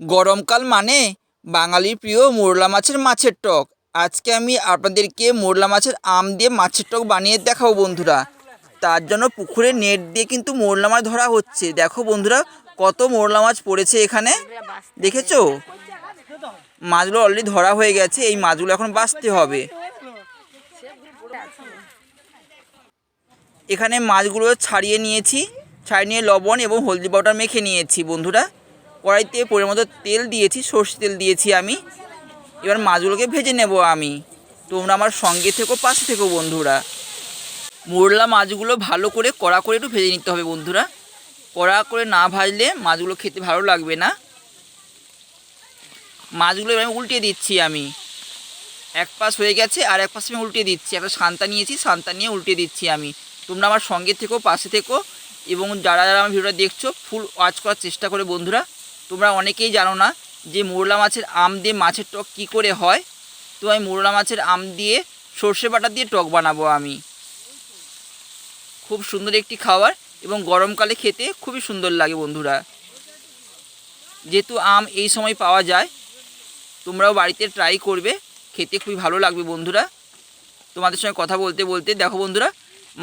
গরমকাল মানে? বাঙালির প্রিয় মোরলা মাছের মাছের টক। আজকে আমি আপনাদেরকে মোরলা মাছের আম দিয়ে মাছের টক বানিয়ে দেখাবো বন্ধুরা। তার জন্য পুকুরে নেট দিয়ে কিন্তু মোরলা মাছ ধরা হচ্ছে। দেখো বন্ধুরা, কত মোরলা মাছ পড়েছে এখানে। দেখেছ? মাছগুলো অলরেডি ধরা হয়ে গেছে, এই মাছগুলো এখন বাঁচতে হবে। এখানে মাছগুলো ছাড়িয়ে নিয়েছি, ছাড়িয়ে নিয়ে লবণ এবং হলদি পাউডার মেখে নিয়েছি বন্ধুরা। কড়াইতে পরিমাণ তেল দিয়েছি, সর্ষে তেল দিয়েছি আমি। এবার মাছগুলোকে ভেজে নেব আমি। তোমরা আমার সঙ্গে থেকো, পাশে থেকো বন্ধুরা। মোরলা মাছগুলো ভালো করে কড়া করে একটু ভেজে নিতে হবে বন্ধুরা। কড়া করে না ভাজলে মাছগুলো খেতে ভালো লাগবে না। মাছগুলো এবার আমি উল্টে দিচ্ছি আমি। এক পাশ হয়ে গেছে আর এক পাশে আমি উল্টে দিচ্ছি। একটা শান্তা নিয়েছি শান্তা নিয়ে উল্টে দিচ্ছি আমি। তোমরা আমার সঙ্গে থেকো, পাশে থেকো এবং যারা যারা আমার ভিডিওটা দেখছ ফুল ওয়াচ করার চেষ্টা করে বন্ধুরা। তোমরা অনেকেই জানো না যে মোরলা মাছের আম দিয়ে মাছের টক কী করে হয়? তো আমি মোরলা মাছের আম দিয়ে সর্ষে বাটা দিয়ে টক বানাবো আমি। খুব সুন্দর একটি খাবার এবং গরমকালে খেতে খুবই সুন্দর লাগে বন্ধুরা। যেহেতু আম এই সময় পাওয়া যায়, তোমরাও বাড়িতে ট্রাই করবে, খেতে খুবই ভালো লাগবে বন্ধুরা। তোমাদের সঙ্গে কথা বলতে বলতে, দেখো বন্ধুরা,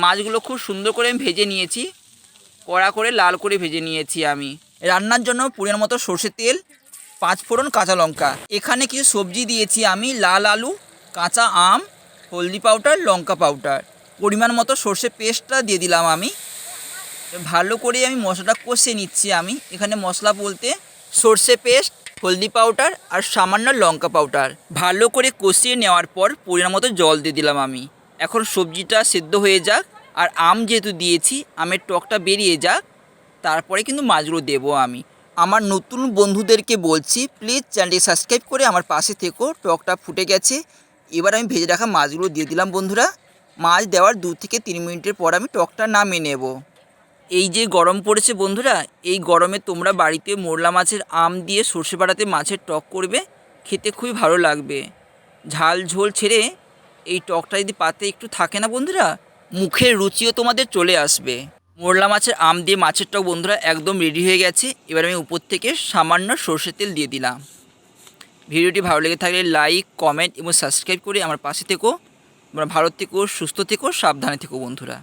মাছগুলো খুব সুন্দর করে আমি ভেজে নিয়েছি, কড়া করে লাল করে ভেজে নিয়েছি আমি। রান্নার জন্য পুরের মতো সর্ষের তেল, পাঁচ ফোড়ন কাঁচা লঙ্কা। এখানে কিছু সবজি দিয়েছি আমি, লাল আলু, কাঁচা আম, হলদি পাউডার, লঙ্কা পাউডার। পরিমাণ মতো সর্ষে পেস্টটা দিয়ে দিলাম আমি। ভালো করে আমি মশলাটা কষে নিচ্ছি আমি। এখানে মশলা বলতে সর্ষে পেস্ট, হলদি পাউডার আর সামান্য লঙ্কা পাউডার। ভালো করে কষিয়ে নেওয়ার পর পরিমাণ মতো জল দিয়ে দিলাম আমি। এখন সবজিটা সেদ্ধ হয়ে যাক। আর আম যেহেতু দিয়েছি, আমের টকটা বেরিয়ে যাক। তারপরে কিন্তু মাছগুলো দেবো আমি। আমার নতুন বন্ধুদেরকে বলছি প্লিজ চ্যানেলটি সাবস্ক্রাইব করে আমার পাশে থেকো, টকটা ফুটে গেছে। এবার আমি ভেজে রাখা মাছগুলো দিয়ে দিলাম বন্ধুরা। মাছ দেওয়ার দু থেকে তিন মিনিটের পর আমি টকটা নামিয়ে নেব। এই যে গরম পড়েছে বন্ধুরা, এই গরমে তোমরা বাড়িতে মোরলা মাছের আম দিয়ে সর্ষে বাটাতে মাছের টক করবে, খেতে খুবই ভালো লাগবে। ঝাল ঝোল ছেড়ে এই টকটা যদি পাতে একটু থাকে না বন্ধুরা, মুখের রুচিও তোমাদের চলে আসবে। মোরলা মাছের আম দিয়ে মাছের টক, বন্ধুরা, একদম রেডি হয়ে গেছে। এবার আমি উপর থেকে সামান্য সর্ষের তেল দিয়ে দিলাম। ভিডিওটি ভালো লেগে থাকলে লাইক কমেন্ট এবং সাবস্ক্রাইব করে আমার পাশে থেকো। তোমরা ভালো থেকেও সুস্থ থেকো, সাবধানে থেকো, বন্ধুরা।